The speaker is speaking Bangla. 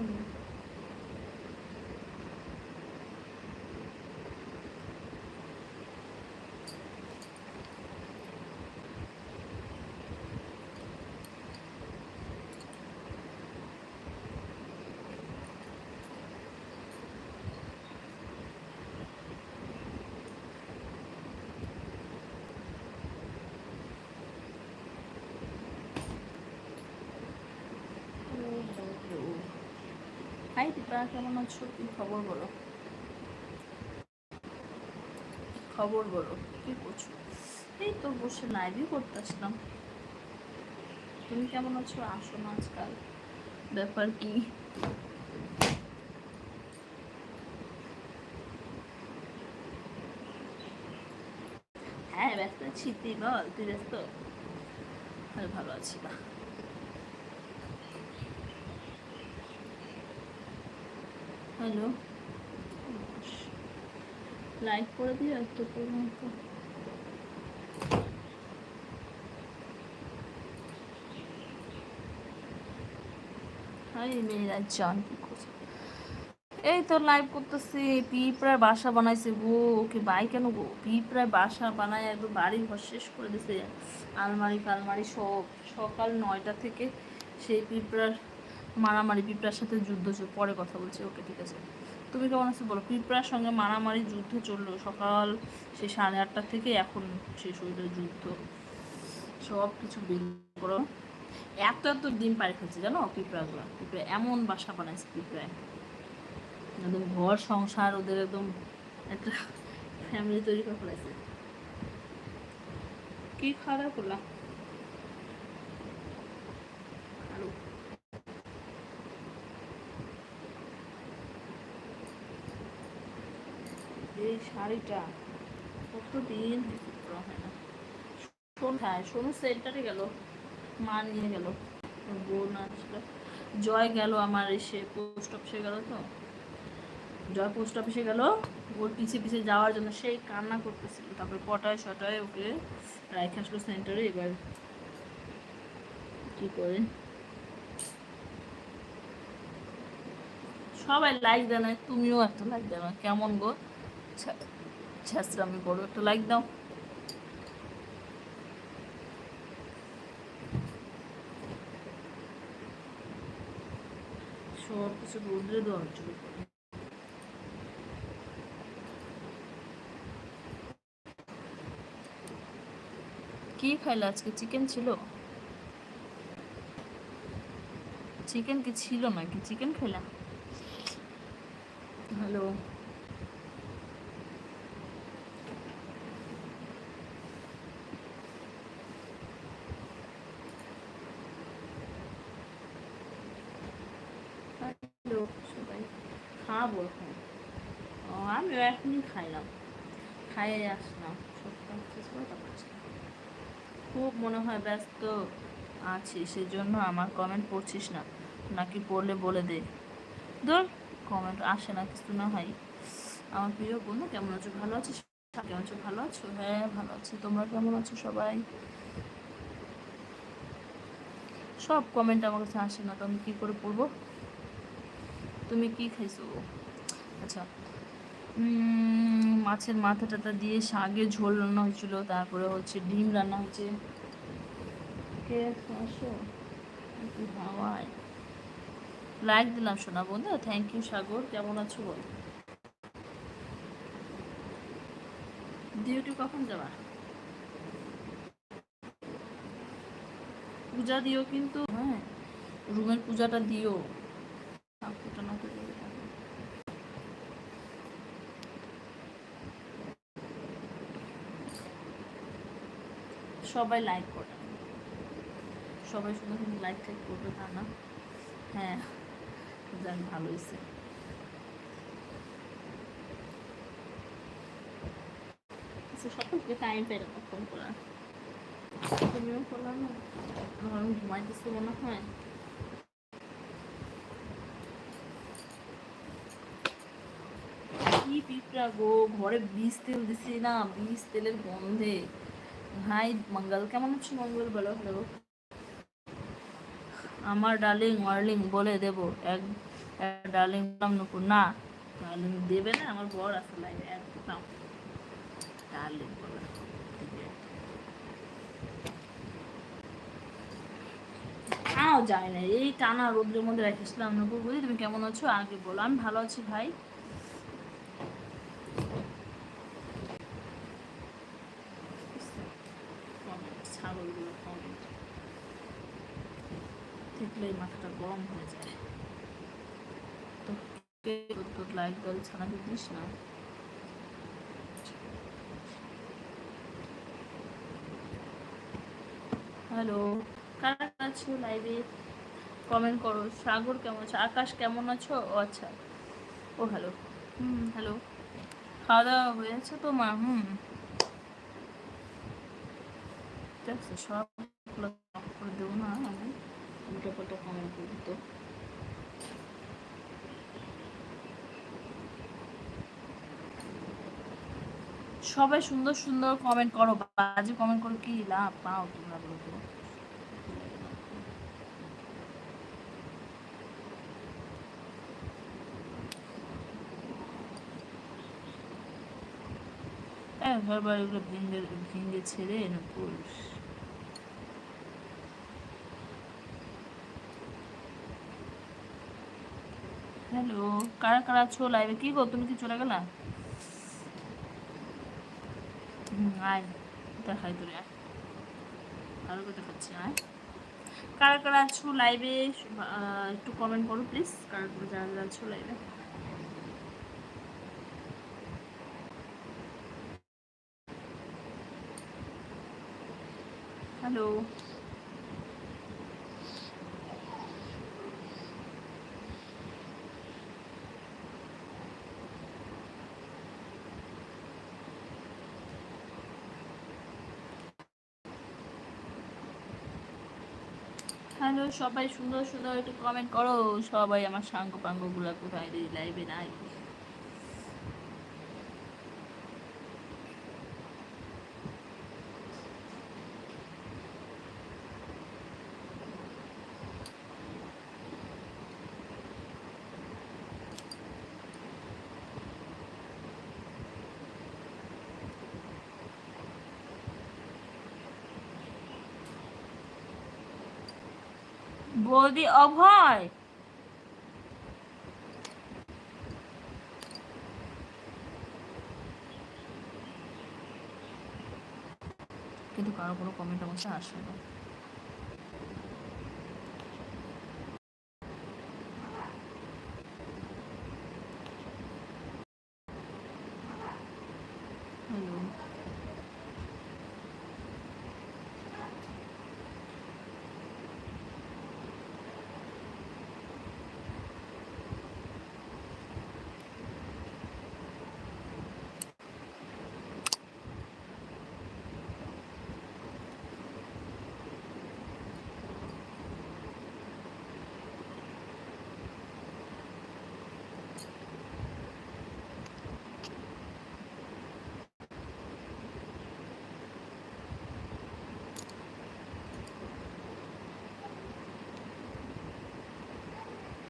mm. হাই দীপা কেমন আছো? কি খবর বলো? খবর বলো, কি করছ? এই তো বসে লাইভই করতে আসলাম তুমি কেমন আছো? আসো না আজকাল। ব্যাপার কি? হ্যাঁ ব্যস্ত আছি। তুই বল, তুই ব্যস্ত? ভালো আছি না হ্যালো লাইক করে দিও একটু পর্যন্ত এই তো লাইভ করতেছি, পিঁপড়ার বাসা বানাইছে গো। ওকে বাই কেন গো? পিঁপড়ার বাসা বানায় একদম বাড়ি ঘর শেষ করে দিছে। আলমারি ফালমারি সব। সকাল নয়টা থেকে সেই পিঁপড়ার মারামারি, পিঁপড়ার সাথে যুদ্ধ পরে কথা বলছি, ওকে, ঠিক আছে। তুমি কেমন আছো বলো? পিঁপড়ার সঙ্গে মারামারি, যুদ্ধ চলল সকাল সে সাড়ে আটটা থেকে, এখন শেষ হইল যুদ্ধ। সব কিছু বের করো। এত এত ডিম পাড়ে ফেলছে জানো, পিঁপড়াগুলো। পিঁপড়া এমন বাসা বানাইছে পিঁপড়ায়। একদম ঘর, সংসার, ওদের একদম একটা ফ্যামিলি তৈরি করে ফেলেছে কি খারাপ করলাম শাড়িটা। কতদিন? পরা না শোন হ্যাঁ সোনু সেন্টারে গেল। মা নিয়ে গেল। বোন আসলো। জয় গেল আমার এসে পোস্ট অফিসে গেল তো। জয় পোস্ট অফিসে গেল। ওর পিছে পিছে যাওয়ার জন্য সেই কান্না করতেছিল। তারপরে পটায় শটায় ওকে রাইখে আসলো সেন্টারে। এবার কি করে? সবাই লাইক দেয় না তুমিও একটা লাইক দেয় না কেমন গো? করো একটা লাইক দাও। সব কিছু রোদ্রে দেওয়া কি খাইলে আজকে? চিকেন ছিল? চিকেন কি ছিল নাকি? চিকেন খেলাম হ্যালো সবাই এখন। ও আমি এখনই খাইলাম। খাইয়ে আসলাম। খুব মনে হয় ব্যস্ত আছি, সেজন্য আমার কমেন্ট পড়ছিস না। নাকি পড়লে বলে দে। ধর কমেন্ট আসে না, কিছু না হয়। আমার প্রিয় বন্ধু, কেমন আছো? ভালো আছিস? কেমন আছো? ভালো আছো? হ্যাঁ ভালো আছি। তোমরা কেমন আছো সবাই? সব কমেন্ট আমার কাছে আসে না, তো আমি কী করে পড়ব? তুমি কি খাইছো? আচ্ছা। মাছের মাথা টাথা দিয়ে শাকে ঝোল রান্না হয়েছিল, তারপরে হচ্ছে ডিম রান্না হয়েছে। কে লাইক দিলাম সোনা বন্ধু থ্যাংক ইউ সাগর, কেমন আছো বল? ডিউটি কখন যাবা? পূজা দিও কিন্তু। হ্যাঁ রুমের পূজাটা দিও ঠাকুরটা না করে দিও। সবাই লাইক করে। সবাই শুধু শুধু লাইক টাইক করবে তা না। হ্যাঁ যাক, ভালো হয়েছে। আচ্ছা ঘরে বীজ তেল দিছি না, বীজ তেলের গন্ধে। হাই, মঙ্গল। কেমন আছো মঙ্গল? বলো হ্যালো আমার ডার্লিং ওয়ার্লিং বলে দেব। এক ডার্লিং বললাম নুপুর না। ডার্লিং দেবে না, আমার বর আছে লাইভে একদম ডার্লিং বলে। তাও যায় না এই টানা রোদ্রের মধ্যে রেখেছিলাম নুপুর বুঝি তুমি কেমন আছো? আগে বলো, আমি ভালো আছি, ভাই। দেখলেই মাথাটা গরম হয়ে যায়। তো তোর লাইক দল ছাড়া দিস না? হ্যালো, কারা আছো লাইভে? কমেন্ট করো, সাগর কেমন আছো? আকাশ কেমন আছো? ও আচ্ছা ও হ্যালো। হুম, হ্যালো। খাওয়া দাওয়া হয়েছে তোমার হুম। off করে দেবো। উল্টো পাল্টা কমেন্ট করব তো। সবাই সুন্দর সুন্দর কমেন্ট করো, বাজে কমেন্ট করে কি লাভ? পাও তোমরা বলো তো। হ্যাঁ ঘর বাড়িগুলো ভেঙে ভেঙে ছেড়ে না পুরুষ হ্যালো, কারা কারা আছো লাইভে কি গো, তুমি কি চলে গেলা? হুম, আয়, দেখাই তোরে, আয়। আরও কথা দেখাচ্ছি আয়। কারা কারা আছো লাইভে একটু কমেন্ট করো প্লিজ কারা কারা যারা যারা আছো লাইভে হ্যালো। হ্যালো, সবাই সুন্দর সুন্দর একটু কমেন্ট করো। সবাই আমার সাঙ্গ পাঙ্গগুলা কোথায় লাইভে নাই। বৌদি অভয়? কিন্তু কারও কোনো কমেন্ট অবশ্যই আসবে না।